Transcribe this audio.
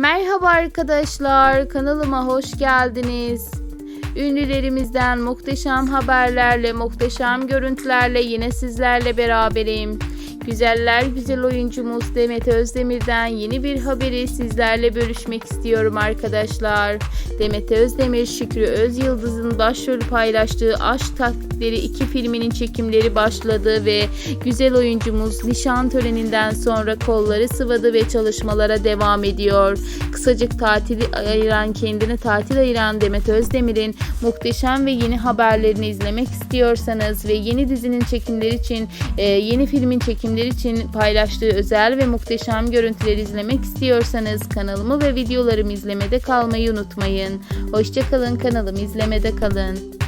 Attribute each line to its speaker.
Speaker 1: Merhaba arkadaşlar, kanalıma hoş geldiniz. Ünlülerimizden muhteşem haberlerle, muhteşem görüntülerle yine sizlerle beraberim. Güzeller güzel oyuncumuz Demet Özdemir'den yeni bir haberi sizlerle bölüşmek istiyorum arkadaşlar. Demet Özdemir, Şükrü Özyıldız'ın başrol paylaştığı Aşk Taktikleri 2 filminin çekimleri başladı ve güzel oyuncumuz nişan töreninden sonra kolları sıvadı ve çalışmalara devam ediyor. Kısacık tatili ayıran kendine tatil ayıran Demet Özdemir'in muhteşem ve yeni haberlerini izlemek istiyorsanız ve yeni dizinin çekimleri için e, yeni filmin çekimleri için paylaştığı özel ve muhteşem görüntüleri izlemek istiyorsanız kanalımı ve videolarımı izlemede kalmayı unutmayın. Hoşçakalın kanalımı izlemede kalın.